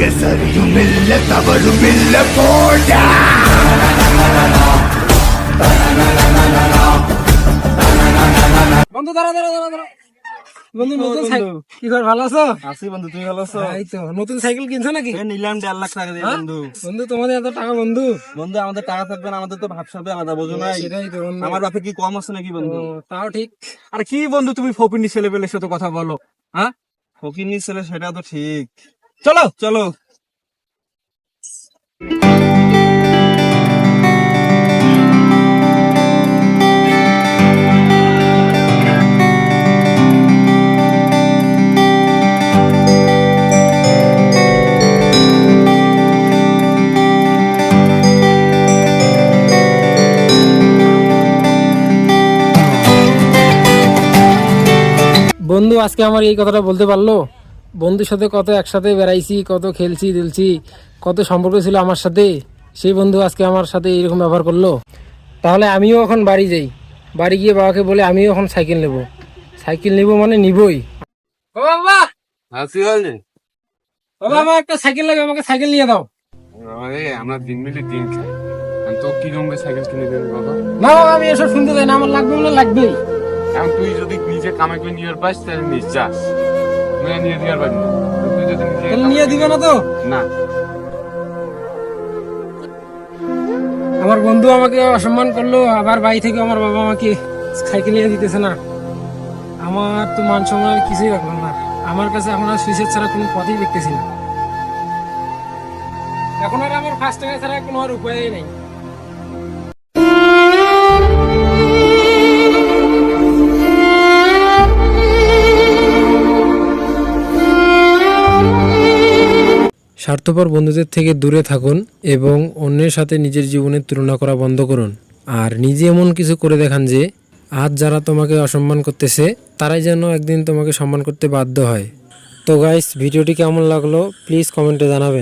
ورق سري ملة তো টাকা থাকবে না আমাদের আমার বাপে কি কম আছে নাকি বন্ধু তাও ঠিক আর কি বন্ধু তুমি ফকিনি ছেলে পেলে সাথে কথা বলো হ্যাঁ ফকিনি ছেলে সেটা তো ঠিক চলো। চলো। বন্ধু আজকে আমার এই কথাটা বলতে পারল? বন্ধুর সাথে কত একসাথে বেড়াইছি কত খেলছি দিলছি কত সম্পর্ক ছিল আমার সাথে সেই বন্ধু আজকে আমার সাথে এরকম ব্যবহার করল। তাহলে আমিও এখন বাড়ি যাই। বাড়ি গিয়ে বাবাকে বলে আমিও এখন সাইকেল নেব। সাইকেল নেব মানে নিবই। ও বাবা! বাবা আমার একটা সাইকেল লাগে আমাকে সাইকেল নিয়ে দাও। আরে আমরা দিন মিলে দিন খাই তো কি রকমের সাইকেল কিনে দেবো বাবা? না বাবা আমি এসব শুনতে চাই না আমার লাগবে মানে লাগবেই। এখন তুই যদি নিজে কামাই করে নিয়ে পাস তাহলে নিশ্বাস মানে নিয়ে দিবার পারবি না। তুই যদি নিয়ে দিবে না তো? না। আমার বন্ধু আমাকে অসম্মান করল আবার বাড়ি থেকে আমার বাবা আমাকে সাইকেল নিয়ে দিতেছে না। আমার তো মান সম্মান কিছুই রাখলাম না। আমার কাছে এখন আর সুইচের ছাড়া কোনো পথই দেখতেছি না। এখন আর আমার ফার্স্ট টাকা ছাড়া কোনো আর উপায়ই নেই। স্বার্থপর বন্ধুদের থেকে দূরে থাকুন এবং অন্যের সাথে নিজের জীবনের তুলনা করা বন্ধ করুন। আর নিজে এমন কিছু করে দেখান যে, আজ যারা তোমাকে অসম্মান করতেছে, তারাই যেন একদিন তোমাকে সম্মান করতে বাধ্য হয়। তো গাইস ভিডিওটি কেমন লাগল প্লিজ কমেন্টে জানাবেন।